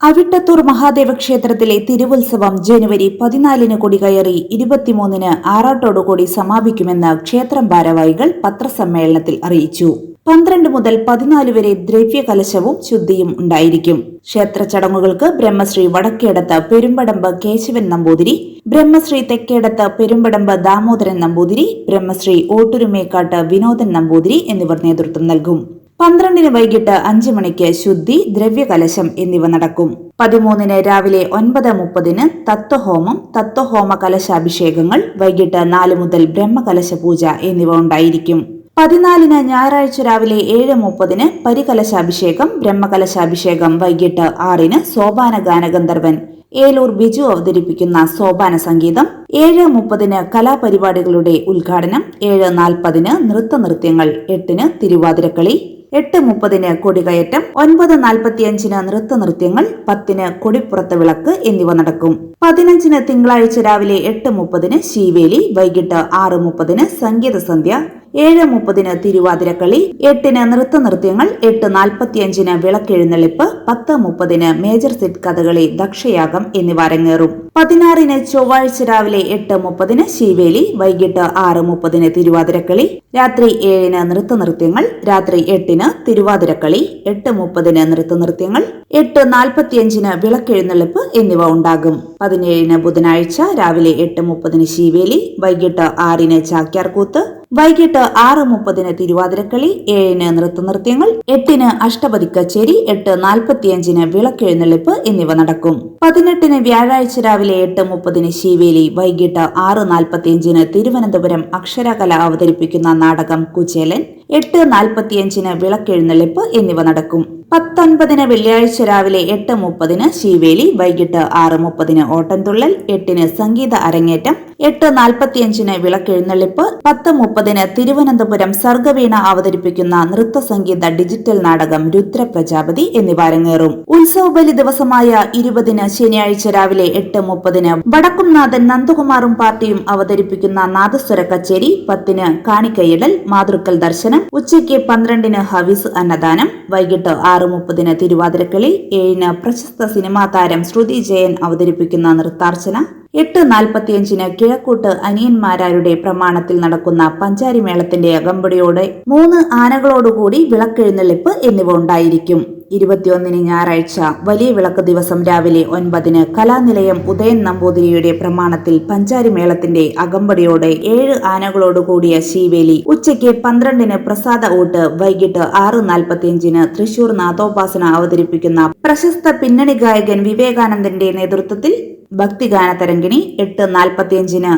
അവിട്ടത്തൂർ മഹാദേവ ക്ഷേത്രത്തിലെ തിരുവുത്സവം ജനുവരി പതിനാലിന് കൊടികയറി ഇരുപത്തിമൂന്നിന് ആറാട്ടോടുകൂടി സമാപിക്കുമെന്ന് ക്ഷേത്രം ഭാരവാഹികൾ പത്രസമ്മേളനത്തിൽ അറിയിച്ചു. പന്ത്രണ്ട് മുതൽ പതിനാല് വരെ ദ്രവ്യകലശവും ശുദ്ധിയും ഉണ്ടായിരിക്കും. ക്ഷേത്ര ചടങ്ങുകൾക്ക് ബ്രഹ്മശ്രീ വടക്കേടത്ത് പെരുമ്പടമ്പ് കേശവൻ നമ്പൂതിരി ബ്രഹ്മശ്രീ തെക്കേടത്ത് പെരുമ്പടമ്പ് ദാമോദരൻ നമ്പൂതിരി ബ്രഹ്മശ്രീ ഓട്ടുരുമേക്കാട്ട് വിനോദൻ നമ്പൂതിരി എന്നിവർ നേതൃത്വം നൽകും. പന്ത്രണ്ടിന് വൈകിട്ട് അഞ്ച് മണിക്ക് ശുദ്ധി ദ്രവ്യകലശം എന്നിവ നടക്കും. പതിമൂന്നിന് രാവിലെ ഒൻപത് മുപ്പതിന് തത്വഹോമം തത്വഹോമ കലശാഭിഷേകങ്ങൾ വൈകിട്ട് നാല് മുതൽ ബ്രഹ്മകലശ പൂജ എന്നിവ ഉണ്ടായിരിക്കും. പതിനാലിന് ഞായറാഴ്ച രാവിലെ ഏഴ് മുപ്പതിന് പരികലശാഭിഷേകം ബ്രഹ്മകലശാഭിഷേകം വൈകിട്ട് ആറിന് സോപാന ഗാനഗന്ധർവൻ ഏലൂർ ബിജു അവതരിപ്പിക്കുന്ന സോപാന സംഗീതം ഏഴ് മുപ്പതിന് കലാപരിപാടികളുടെ ഉദ്ഘാടനം ഏഴ് നാൽപ്പതിന് നൃത്തനൃത്യങ്ങൾ എട്ടിന് തിരുവാതിരക്കളി എട്ട് മുപ്പതിന് കൊടികയറ്റം ഒൻപത് നാൽപ്പത്തിയഞ്ചിന് നൃത്തനൃത്യങ്ങൾ പത്തിന് കൊടിപ്പുറത്ത് വിളക്ക് എന്നിവ നടക്കും. പതിനഞ്ചിന് തിങ്കളാഴ്ച രാവിലെ എട്ട് മുപ്പതിന് ശീവേലി വൈകിട്ട് ആറ് മുപ്പതിന് സംഗീത സന്ധ്യ ഏഴ് മുപ്പതിന് തിരുവാതിരക്കളി എട്ടിന് നൃത്തനൃത്യങ്ങൾ എട്ട് നാൽപ്പത്തിയഞ്ചിന് വിളക്കെഴുന്നള്ളിപ്പ് പത്ത് മുപ്പതിന് മേജർ സെറ്റ് കഥകളി ദക്ഷയാഗം എന്നിവ അരങ്ങേറും. പതിനാറിന് ചൊവ്വാഴ്ച രാവിലെ എട്ട് മുപ്പതിന് ശിവേലി വൈകിട്ട് ആറ് മുപ്പതിന് തിരുവാതിരക്കളി രാത്രി ഏഴിന് നൃത്തനൃത്യങ്ങൾ രാത്രി എട്ടിന് തിരുവാതിരക്കളി എട്ട് മുപ്പതിന് നൃത്തനൃത്യങ്ങൾ എട്ട് നാൽപ്പത്തിയഞ്ചിന് വിളക്കെഴുന്നള്ളിപ്പ് എന്നിവ ഉണ്ടാകും. പതിനേഴിന് ബുധനാഴ്ച രാവിലെ എട്ട് മുപ്പതിന് ശിവേലി വൈകിട്ട് ആറിന് ചാക്യാർകൂത്ത് വൈകിട്ട് ആറ് മുപ്പതിന് തിരുവാതിരക്കളി ഏഴിന് നൃത്തനൃത്യങ്ങൾ എട്ടിന് അഷ്ടപതി കച്ചേരി എട്ട് നാൽപ്പത്തിയഞ്ചിന് വിളക്കെഴുന്നള്ളിപ്പ് എന്നിവ നടക്കും. പതിനെട്ടിന് വ്യാഴാഴ്ച രാവിലെ എട്ട് മുപ്പതിന് ശിവേലി വൈകിട്ട് ആറ് നാൽപ്പത്തിയഞ്ചിന് തിരുവനന്തപുരം അക്ഷരകല അവതരിപ്പിക്കുന്ന നാടകം കുചേലൻ എട്ട് നാൽപ്പത്തിയഞ്ചിന് വിളക്കെഴുന്നള്ളിപ്പ് എന്നിവ നടക്കും. പത്തൊൻപതിന് വെള്ളിയാഴ്ച രാവിലെ എട്ട് മുപ്പതിന് ശിവേലി വൈകിട്ട് ആറ് മുപ്പതിന് ഓട്ടൻതുള്ളൽ എട്ടിന് സംഗീത അരങ്ങേറ്റം എട്ട് നാൽപ്പത്തിയഞ്ചിന് വിളക്കെഴുന്നള്ളിപ്പ് പത്ത് മുപ്പതിന് തിരുവനന്തപുരം സർഗവീണ അവതരിപ്പിക്കുന്ന നൃത്ത സംഗീത ഡിജിറ്റൽ നാടകം രുദ്ര പ്രജാപതി എന്നിവ അരങ്ങേറും. ഉത്സവബലി ദിവസമായ ഇരുപതിന് ശനിയാഴ്ച രാവിലെ എട്ട് മുപ്പതിന് വടക്കുംനാഥൻ നന്ദകുമാറും പാർട്ടിയും അവതരിപ്പിക്കുന്ന നാദസ്വര കച്ചേരി പത്തിന് കാണിക്കയിടൽ മാതൃക്കൽ ദർശനം ഉച്ചയ്ക്ക് പന്ത്രണ്ടിന് ഹവിസ് അന്നദാനം വൈകിട്ട് ആറ് മുപ്പതിന് തിരുവാതിരക്കളി ഏഴിന് പ്രശസ്ത സിനിമാ താരം ശ്രുതി ജയൻ അവതരിപ്പിക്കുന്ന നൃത്താർച്ചന എട്ട് നാൽപ്പത്തിയഞ്ചിന് കിഴക്കൂട്ട് അനിയന്മാരാരുടെ പ്രമാണത്തിൽ നടക്കുന്ന പഞ്ചാരിമേളത്തിന്റെ അകമ്പടിയോടെ മൂന്ന് ആനകളോടുകൂടി വിളക്കെഴുന്നള്ളിപ്പ് എന്നിവ ഉണ്ടായിരിക്കും. ഇരുപത്തിയൊന്നിന് ഞായറാഴ്ച വലിയ വിളക്ക് ദിവസം രാവിലെ ഒൻപതിന് കലാനിലയം ഉദയൻ നമ്പൂതിരിയുടെ പ്രമാണത്തിൽ പഞ്ചാരി മേളത്തിന്റെ അകമ്പടിയോടെ ഏഴ് ആനകളോടുകൂടിയ ശീവേലി ഉച്ചയ്ക്ക് പന്ത്രണ്ടിന് പ്രസാദ ഊട്ട് വൈകിട്ട് ആറ് നാൽപ്പത്തിയഞ്ചിന് തൃശൂർ നാഥോപാസന അവതരിപ്പിക്കുന്ന പ്രശസ്ത പിന്നണി ഗായകൻ വിവേകാനന്ദന്റെ നേതൃത്വത്തിൽ ഭക്തിഗാന തരംഗിണി എട്ട് നാൽപ്പത്തിയഞ്ചിന്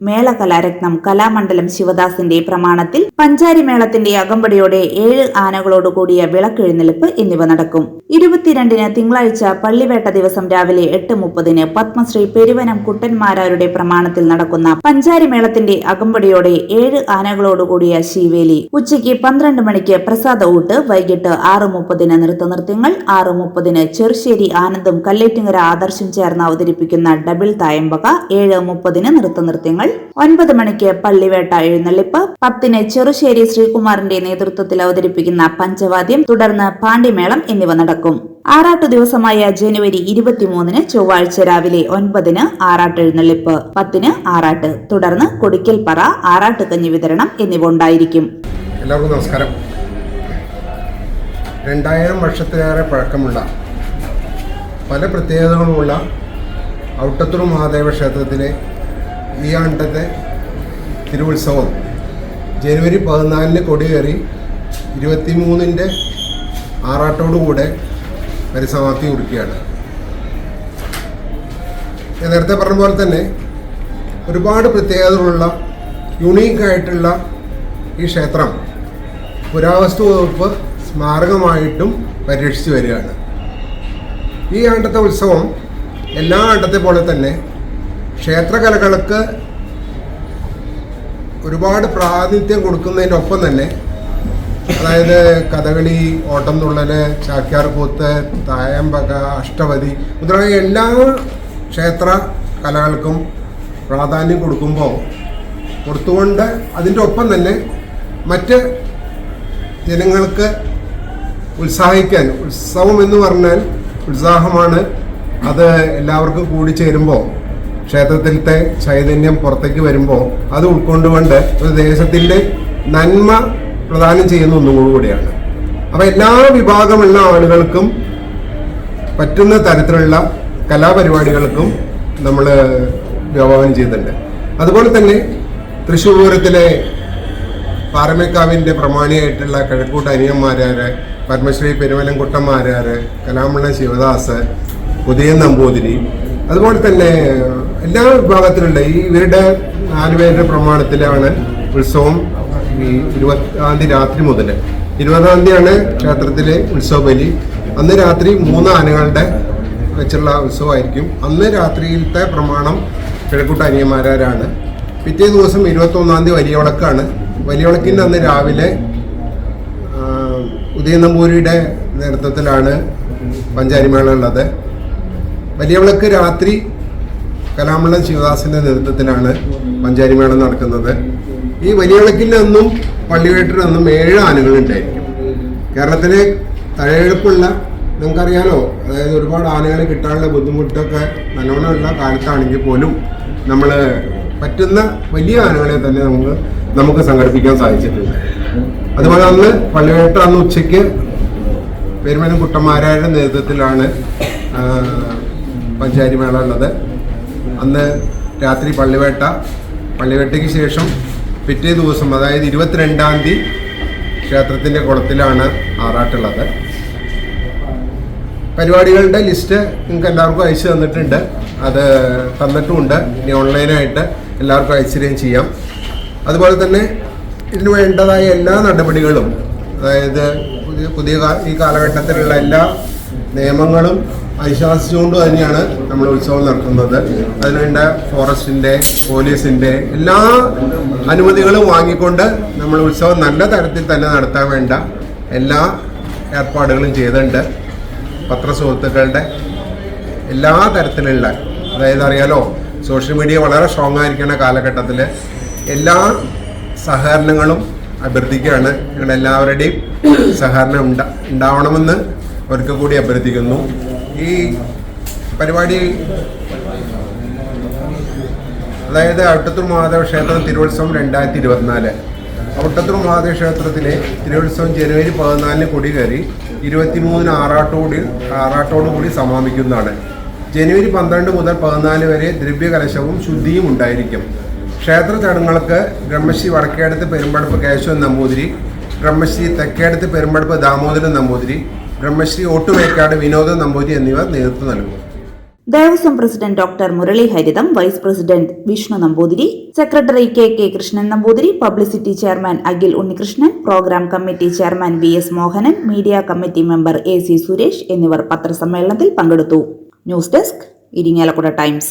മേളകലാരത്നം കലാമണ്ഡലം ശിവദാസിന്റെ പ്രമാണത്തിൽ പഞ്ചാരി മേളത്തിന്റെ അകമ്പടിയോടെ ഏഴ് ആനകളോടുകൂടിയ വിളക്കെഴുന്നള്ളിപ്പ് എന്നിവ നടക്കും ഇരുപത്തിരണ്ടിന് തിങ്കളാഴ്ച പള്ളിവേട്ട ദിവസം രാവിലെ എട്ട് മുപ്പതിന് പത്മശ്രീ പെരുവനം കുട്ടന്മാരാരുടെ പ്രമാണത്തിൽ നടക്കുന്ന പഞ്ചാരിമേളത്തിന്റെ അകമ്പടിയോടെ ഏഴ് ആനകളോടുകൂടിയ ശീവേലി ഉച്ചയ്ക്ക് പന്ത്രണ്ട് മണിക്ക് പ്രസാദ ഊട്ട് വൈകിട്ട് ആറ് മുപ്പതിന് നൃത്തനൃത്യങ്ങൾ ആറ് മുപ്പതിന് ചെറുശ്ശേരി ആനന്ദും കല്ലേറ്റുങ്ങര ആദർശം ചേർന്ന് അവതരിപ്പിക്കുന്ന ഡബിൾ തായമ്പക ഏഴ് മുപ്പതിന് നൃത്തനൃത്യങ്ങൾ ഒൻപത് മണിക്ക് പള്ളിവേട്ട എഴുന്നള്ളിപ്പ് പത്തിന് ചെറുശ്ശേരി ശ്രീകുമാറിന്റെ നേതൃത്വത്തിൽ അവതരിപ്പിക്കുന്ന പഞ്ചവാദ്യം തുടർന്ന് പാണ്ഡിമേളം എന്നിവ നടക്കും. ആറാട്ടു ദിവസമായ ജനുവരി ഇരുപത്തിമൂന്നിന് ചൊവ്വാഴ്ച രാവിലെ ഒൻപതിന് ആറാട്ട് എഴുന്നള്ളിപ്പ് പത്തിന് ആറാട്ട് തുടർന്ന് കൊടിക്കൽപ്പറ ആറാട്ട് കഞ്ഞി വിതരണം എന്നിവ ഉണ്ടായിരിക്കും. എല്ലാവർക്കും നമസ്കാരം. രണ്ടായിരം വർഷത്തിലേറെ പഴക്കമുള്ള പല പ്രത്യേകതകളുമുള്ള ഔട്ടത്തൂർ മഹാദേവ ക്ഷേത്രത്തിലെ ഈ ആണ്ടത്തെ തിരുവുത്സവം ജനുവരി പതിനാലിന് കൊടിയേറി ഇരുപത്തിമൂന്നിന്റെ ആറാട്ടോടുകൂടെ പരിസമാപ്തി കുറിക്കുകയാണ്. ഞാൻ നേരത്തെ പറഞ്ഞ പോലെ തന്നെ ഒരുപാട് പ്രത്യേകതകളുള്ള യുണീക്കായിട്ടുള്ള ഈ ക്ഷേത്രം പുരാവസ്തു വകുപ്പ് സ്മാരകമായിട്ടും പരിരക്ഷിച്ചു വരികയാണ്. ഈ ആണ്ടത്തെ ഉത്സവം എല്ലാ ആണ്ടത്തെ പോലെ തന്നെ ക്ഷേത്രകലകൾക്ക് ഒരുപാട് പ്രാതിനിധ്യം കൊടുക്കുന്നതിന്റെ ഒപ്പം തന്നെ അതായത് കഥകളി ഓട്ടം തുള്ളൽ ചാക്യാർകൂത്ത് തായമ്പക അഷ്ടപതി മുതലായ എല്ലാ ക്ഷേത്ര കലകൾക്കും പ്രാധാന്യം കൊടുക്കുമ്പോൾ കൊടുത്തുകൊണ്ട് അതിന്റെ ഒപ്പം തന്നെ മറ്റ് ജനങ്ങൾക്ക് ഉത്സാഹിക്കാൻ ഉത്സവം എന്ന് പറഞ്ഞാൽ ഉത്സാഹമാണ്. അത് എല്ലാവർക്കും കൂടി ചേരുമ്പോൾ ക്ഷേത്രത്തിലത്തെ ചൈതന്യം പുറത്തേക്ക് വരുമ്പോൾ അത് ഉൾക്കൊണ്ടുകൊണ്ട് ഒരു ദേശത്തിന്റെ നന്മ പ്രദാനം ചെയ്യുന്ന ഒന്നുകൂടിയാണ് അപ്പോൾ എല്ലാ വിഭാഗമുള്ള ആളുകൾക്കും പറ്റുന്ന തരത്തിലുള്ള കലാപരിപാടികൾക്കും നമ്മൾ വ്യാപനം ചെയ്തിട്ടുണ്ട്. അതുപോലെ തന്നെ തൃശ്ശൂർ പൂരത്തിലെ പാറമേക്കാവിന്റെ പ്രമാണിയായിട്ടുള്ള കിഴക്കൂട്ട് അനിയന്മാരാര് പത്മശ്രീ പെരുവലംകുട്ടന്മാരാര് കലാമണ്ണ ശിവദാസ് ഉദയൻ നമ്പൂതിരി അതുപോലെ തന്നെ എല്ലാ വിഭാഗത്തിലുള്ള ഈ ഇവരുടെ നാലുപേരുടെ പ്രമാണത്തിലാണ് ഉത്സവം ഈ ഇരുപതാം തീയതി രാത്രി മുതൽ ഇരുപതാം തീയതിയാണ് ക്ഷേത്രത്തിലെ ഉത്സവ ബലി. അന്ന് രാത്രി മൂന്ന് ആനകളുടെ വെച്ചുള്ള ഉത്സവമായിരിക്കും. അന്ന് രാത്രിയിലത്തെ പ്രമാണം കിഴക്കൂട്ട അനിയന്മാരാരാണ്. പിറ്റേ ദിവസം ഇരുപത്തൊന്നാം തീയതി വലിയ വിളക്കാണ് വലിയ വിളക്കിന്റെ അന്ന് രാവിലെ ഉദയനമ്പൂരിയുടെ ഉദയ നമ്പൂരിയുടെ നേതൃത്വത്തിലാണ് പഞ്ചാരിമേള ഉള്ളത്. വലിയ വിളക്ക് രാത്രി കലാമണ്ഡലം ശിവദാസിന്റെ നേതൃത്വത്തിലാണ് പഞ്ചാരിമേള നടക്കുന്നത്. ഈ വലിയ വിളക്കിലൊന്നും ഏഴ് ആനകൾ ഉണ്ടായിരിക്കും കേരളത്തിലെ തഴയെടുപ്പുള്ള നിങ്ങൾക്കറിയാലോ അതായത് ഒരുപാട് ആനകളെ കിട്ടാനുള്ള ബുദ്ധിമുട്ടൊക്കെ നല്ലോണമുള്ള കാലത്താണെങ്കിൽ പോലും നമ്മൾ പറ്റുന്ന വലിയ ആനകളെ തന്നെ നമുക്ക് നമുക്ക് സംഘടിപ്പിക്കാൻ സാധിച്ചിട്ടുണ്ട്. അതുപോലെ അന്ന് പള്ളിവേട്ട അന്ന് ഉച്ചയ്ക്ക് പെരുമനം കുട്ടന്മാരായുടെ നേതൃത്വത്തിലാണ് പഞ്ചാരി മേള ഉള്ളത്. അന്ന് രാത്രി പള്ളിവേട്ട പള്ളിവേട്ടയ്ക്ക് ശേഷം പിറ്റേ ദിവസം അതായത് ഇരുപത്തിരണ്ടാം തീയതി ക്ഷേത്രത്തിന്റെ കുളത്തിലാണ് ആറാട്ടുള്ളത്. പരിപാടികളുടെ ലിസ്റ്റ് നിങ്ങൾക്ക് എല്ലാവർക്കും അയച്ചു തന്നിട്ടുണ്ട്. അത് തന്നിട്ടുമുണ്ട്. ഇനി ഓൺലൈനായിട്ട് എല്ലാവർക്കും അയച്ചു തരികയും ചെയ്യാം. അതുപോലെ തന്നെ ഇതിന് വേണ്ടതായ എല്ലാ നടപടികളും അതായത് പുതിയ പുതിയ ഈ കാലഘട്ടത്തിലുള്ള എല്ലാ നിയമങ്ങളും അനുശാസിച്ചുകൊണ്ട് തന്നെയാണ് നമ്മൾ ഉത്സവം നടത്തുന്നത് അതിനുവേണ്ട ഫോറസ്റ്റിന്റെ പോലീസിന്റെ എല്ലാ അനുമതികളും വാങ്ങിക്കൊണ്ട് നമ്മൾ ഉത്സവം നല്ല തരത്തിൽ തന്നെ നടത്താൻ വേണ്ട എല്ലാ ഏർപ്പാടുകളും ചെയ്തിട്ടുണ്ട്. പത്രസുഹൃത്തുക്കളുടെ എല്ലാ തരത്തിലുള്ള അതായത് അറിയാലോ സോഷ്യൽ മീഡിയ വളരെ സ്ട്രോങ് ആയിരിക്കുന്ന കാലഘട്ടത്തിൽ എല്ലാ സഹകരണങ്ങളും അഭ്യർത്ഥിക്കുകയാണ്. ഞങ്ങളെല്ലാവരുടെയും സഹകരണം ഉണ്ടാ ഉണ്ടാവണമെന്ന് ഒരിക്കൽ കൂടി അഭ്യർത്ഥിക്കുന്നു. ഈ പരിപാടി അതായത് അവിട്ടത്തൂർ മഹാദേവ ക്ഷേത്രം തിരുവത്സവം രണ്ടായിരത്തി ഇരുപത്തിനാല് അവിട്ടത്തൂർ മഹാദേവ ക്ഷേത്രത്തിലെ തിരുവത്സവം ജനുവരി പതിനാലിന് കൊടി കയറി ഇരുപത്തിമൂന്നിന് ആറാട്ടോടി ആറാട്ടോടു കൂടി സമാപിക്കുന്നതാണ്. ജനുവരി പന്ത്രണ്ട് മുതൽ പതിനാല് വരെ ദ്രവ്യകലശവും ശുദ്ധിയും ഉണ്ടായിരിക്കും. ക്ഷേത്ര ചടങ്ങുകൾക്ക് ബ്രഹ്മശ്രീ വടക്കേടത്ത് പെരുമ്പടപ്പ് കേശവൻ നമ്പൂതിരി ബ്രഹ്മശ്രീ തെക്കേടത്ത് പെരുമ്പടപ്പ് ദാമോദരൻ നമ്പൂതിരി ബ്രഹ്മശ്രീ ഓട്ടുമേക്കാട് വിനോദ നമ്പൂതിരി എന്നിവർ നേതൃത്വം നൽകും Devaswom president doctor Murali Haritham vice president Vishnu Namboothiri secretary K K Krishnan Namboothiri publicity chairman Akhil Unnikrishnan programme committee chairman V S Mohanan media committee member A C Suresh എന്നിവർ പത്രസമ്മേളനത്തിൽ പങ്കെടുത്തു. News desk Irinjalakuda Times.